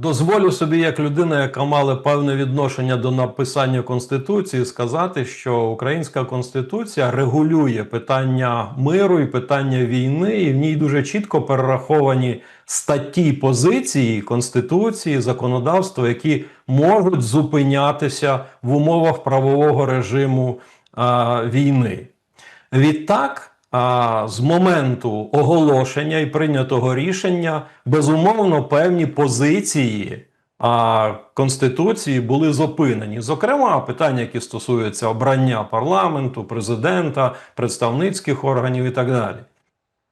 Дозволю собі, як людина, яка мала певне відношення до написання конституції, сказати, що українська конституція регулює питання миру і питання війни, і в ній дуже чітко перераховані статті позиції конституції, законодавства, які можуть зупинятися в умовах правового режиму а, війни. Відтак, з моменту оголошення і прийнятого рішення, безумовно, певні позиції Конституції були зупинені. Зокрема, питання, які стосуються обрання парламенту, президента, представницьких органів і так далі.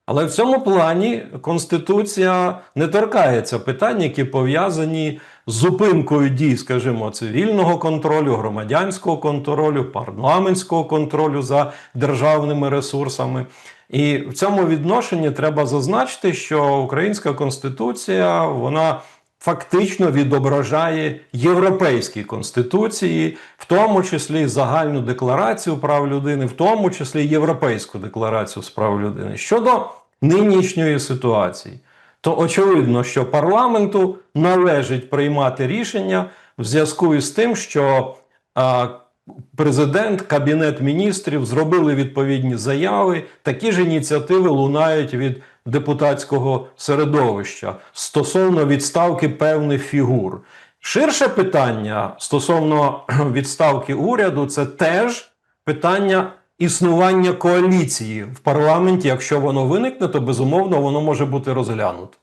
Але в цьому плані Конституція не торкається питань, які пов'язані зупинкою дій, скажімо, цивільного контролю, громадянського контролю, парламентського контролю за державними ресурсами. І в цьому відношенні треба зазначити, що українська конституція вона фактично відображає європейські конституції, в тому числі загальну декларацію прав людини, в тому числі Європейську декларацію з прав людини. Щодо нинішньої ситуації, то очевидно, що парламенту належить приймати рішення в зв'язку із тим, що а, президент, кабінет міністрів зробили відповідні заяви. Такі ж ініціативи лунають від депутатського середовища стосовно відставки певних фігур. Ширше питання стосовно відставки уряду це теж питання існування коаліції в парламенті. Якщо воно виникне, то безумовно воно може бути розглянуто.